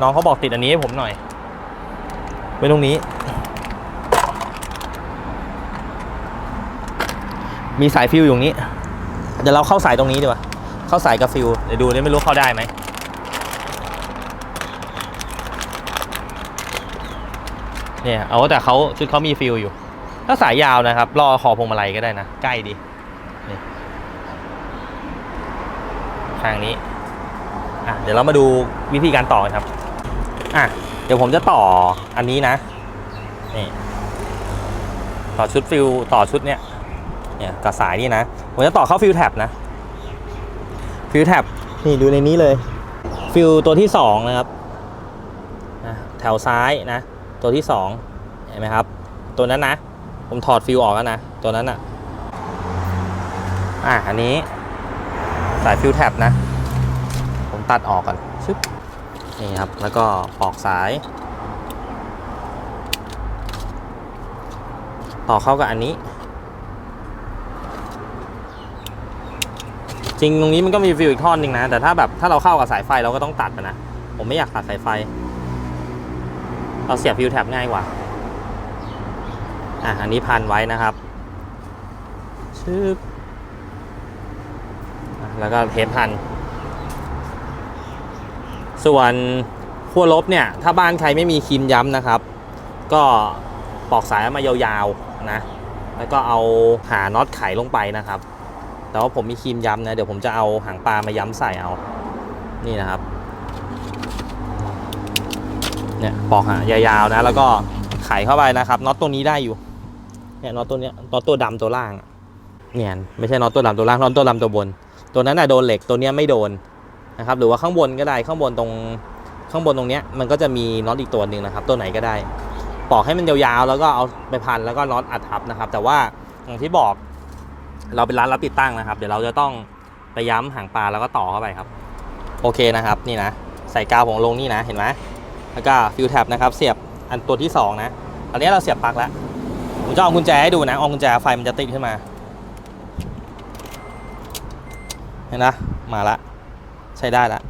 น้องเขาบอกติดอันนี้ให้ผมหน่อยไว้ตรงนี้ มีสายฟิวอยู่ตรงนี้ เดี๋ยวเราเข้าสายตรงนี้ดีกว่า เข้าสายกับฟิว เดี๋ยวดูนี่ไม่รู้เข้าได้ไหมเนี่ยเอาแต่เขาชุดเขามีฟิลอยู่ ถ้าสายยาวนะครับ รอขอพวงมาลัยก็ได้นะ ใกล้ดีนี่ทางนี้ อะเดี๋ยวเรามาดูวิธีการต่อครับ อะ เดี๋ยวผมจะต่ออันนี้นะ นี่ ต่อชุดฟิลต่อชุดเนี้ย เนี่ยกับสายนี่นะ ผมจะต่อเข้าฟิลแท็บนะ ฟิลแท็บนี่ดูในนี้เลย ฟิลตัวที่สองนะครับอะแถวซ้ายนะ ตัวที่สองเห็นไหมครับ ตัวนั้นนะ ผมถอดฟิลออกแล้วนะ ตัวนั้นอะ อะ อันนี้สายฟิลแท็บนะ ผมตัดออกก่อนชึบ นี่ครับ แล้วก็ปอกสาย ต่อเข้ากับอันนี้ จริงตรงนี้มันก็มีฟิวอีกท่อนหนึ่งนะ แต่ถ้าแบบถ้าเราเข้ากับสายไฟเราก็ต้องตัดนะ ผมไม่อยากตัดสายไฟ เราเสียบฟิวแท็บง่ายกว่า อะ อันนี้พันไว้นะครับ ชึบแล้วก็เทปพัน ส่วนขั้วลบเนี่ยถ้าบ้านใครไม่มีครีมย้ำนะครับ ก็ปอกสายมายาวๆนะแล้วก็เอาหาน็อตไขลงไปนะครับ แต่ว่าผมมีครีมย้ำนะ เดี๋ยวผมจะเอาหางปลามาย้ำใส่เอา นี่นะครับ เนี่ยปอกหายาวๆนะ แล้วก็ไขเข้าไปนะครับ น็อตตัวนี้ได้อยู่ เนี่ยน็อตตัวเนี้ย น็อตตัวดำตัวล่าง เนี่ยไม่ใช่น็อตตัวดำตัวล่าง น็อตตัวดำตัวบน ตัวนั้นน่ะโดนเหล็ก ตัวเนี้ยไม่โดน นะครับหรือว่าข้างบนก็ได้ข้างบนตรงข้างบนตรงเนี้ยมันก็จะมีน็อตอีกตัวหนึ่งนะครับ ตัวไหนก็ได้ปอกให้มันยาวๆ แล้วก็เอาไปพันแล้วก็น็อตอัดทับนะครับ แต่ว่าอย่างที่บอกเราเป็นร้านรับติดตั้งนะครับ เดี๋ยวเราจะต้องไปย้ำหางปลาแล้วก็ต่อเข้าไปครับ โอเคนะครับนี่นะใส่กาวของลงนี่นะเห็นไหมแล้วก็ฟิวแท็บนะครับ เสียบอันตัวที่สองนะตอนนี้เราเสียบปลั๊กแล้วผมจะเอากุญแจให้ดูนะเอากุญแจไฟมันจะติดขึ้นมาเห็นนะมาละ ใช้ได้ละ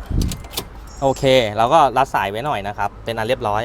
โอเค เราก็รัดสายไว้หน่อยนะครับ เป็นอันเรียบร้อย